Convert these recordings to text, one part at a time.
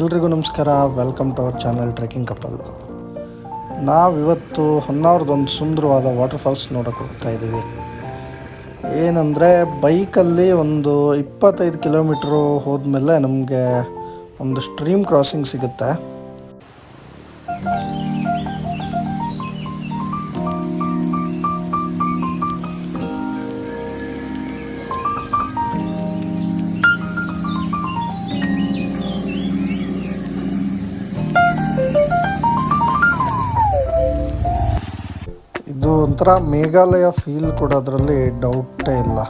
ಎಲ್ರಿಗೂ ನಮಸ್ಕಾರ. Welcome to our channel trekking couple ನಾವಿವತ್ತು ಹೊನ್ನಾವರದೊಂದು ಸುಂದರವಾದ ವಾಟರ್ ಫಾಲ್ಸ್ ನೋಡೋಕೆ ಹೋಗ್ತಾ ಇದ್ದೀವಿ ಏನಂದರೆ ಬೈಕಲ್ಲಿ ಒಂದು ಇಪ್ಪತ್ತೈದು ಕಿಲೋಮೀಟ್ರು ಹೋದ್ಮೇಲೆ ನಮಗೆ ಒಂದು ಸ್ಟ್ರೀಮ್ ಕ್ರಾಸಿಂಗ್ ಸಿಗುತ್ತೆ. ಒಂಥರ ಮೇಘಾಲಯ ಫೀಲ್ ಕೊಡೋದ್ರಲ್ಲಿ ಡೌಟೇ ಇಲ್ಲ.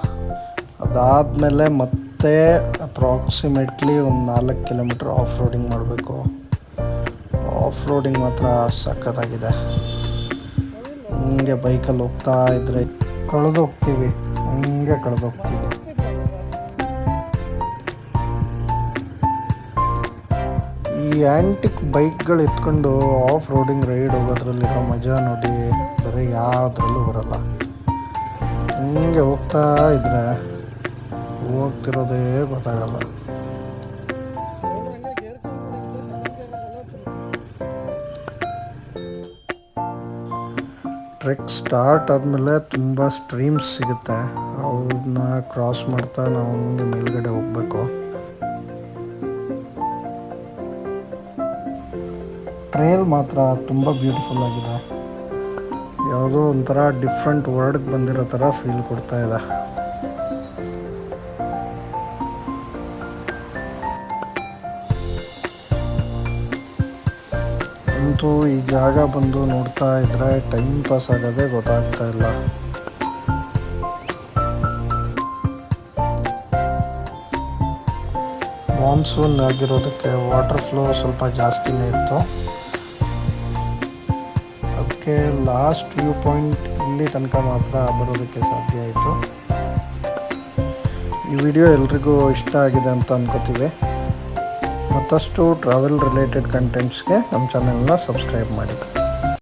ಅದಾದಮೇಲೆ ಮತ್ತೆ ಅಪ್ರಾಕ್ಸಿಮೇಟ್ಲಿ ಒಂದು ನಾಲ್ಕು ಕಿಲೋಮೀಟ್ರ್ ಆಫ್ ರೋಡಿಂಗ್ ಮಾಡಬೇಕು. ಆಫ್ ರೋಡಿಂಗ್ ಮಾತ್ರ ಸಖತ್ತಾಗಿದೆ. ಹಿಂಗೆ ಬೈಕಲ್ಲಿ ಹೋಗ್ತಾ ಇದ್ರೆ ಕಳೆದೋಗ್ತೀವಿ ಹಿಂಗೆ ಕಳೆದೋಗ್ತೀವಿ ಈ ಆ್ಯಂಟಿಕ್ ಬೈಕ್ಗಳು ಎತ್ಕೊಂಡು ಆಫ್ ರೋಡಿಂಗ್ ರೈಡ್ ಹೋಗೋದ್ರಲ್ಲಿರೋ ಮಜಾ ನೋಡಿ. ಬೇರೆ ಯಾವುದ್ರಲ್ಲೂ ಬರಲ್ಲ. ಹಿಂಗೆ ಹೋಗ್ತಾ ಇದ್ರೆ ಹೋಗ್ತಿರೋದೇ ಗೊತ್ತಾಗಲ್ಲ. ಟ್ರೆಕ್ ಸ್ಟಾರ್ಟ್ ಆದಮೇಲೆ ತುಂಬ ಸ್ಟ್ರೀಮ್ಸ್ ಸಿಗುತ್ತೆ. ಅವ್ರನ್ನ ಕ್ರಾಸ್ ಮಾಡ್ತಾ ನಾವು ಹಂಗೆ ಮೇಲ್ಗಡೆ ಹೋಗಬೇಕು. ಟ್ರೇಲ್ ಮಾತ್ರ ತುಂಬ ಬ್ಯೂಟಿಫುಲ್ ಆಗಿದೆ. ಯಾವುದೋ ಒಂಥರ ಡಿಫ್ರೆಂಟ್ ವರ್ಡ್ಗೆ ಬಂದಿರೋ ಥರ ಫೀಲ್ ಕೊಡ್ತಾ ಇದೆ. ಅಂತೂ ಈ ಜಾಗ ಬಂದು ನೋಡ್ತಾ ಇದ್ರೆ ಟೈಮ್ ಪಾಸ್ ಆಗೋದೇ ಗೊತ್ತಾಗ್ತಾ ಇಲ್ಲ. ಮಾನ್ಸೂನ್ ಆಗಿರೋದಕ್ಕೆ ವಾಟರ್ ಫ್ಲೋ ಸ್ವಲ್ಪ ಜಾಸ್ತಿನೇ ಇತ್ತು. ಅದಕ್ಕೆ ಲಾಸ್ಟ್ ವ್ಯೂ ಪಾಯಿಂಟ್ ಇಲ್ಲಿ ತನಕ ಮಾತ್ರ ಬರೋದಕ್ಕೆ ಸಾಧ್ಯ ಆಯಿತು. ಈ ವಿಡಿಯೋ ಎಲ್ರಿಗೂ ಇಷ್ಟ ಆಗಿದೆ ಅಂತ ಅಂದ್ಕೋತೀವಿ ಮತ್ತಷ್ಟು ಟ್ರಾವೆಲ್ ರಿಲೇಟೆಡ್ ಕಂಟೆಂಟ್ಸ್ಗೆ ನಮ್ಮ ಚಾನೆಲ್ನ ಸಬ್ಸ್ಕ್ರೈಬ್ ಮಾಡಿ.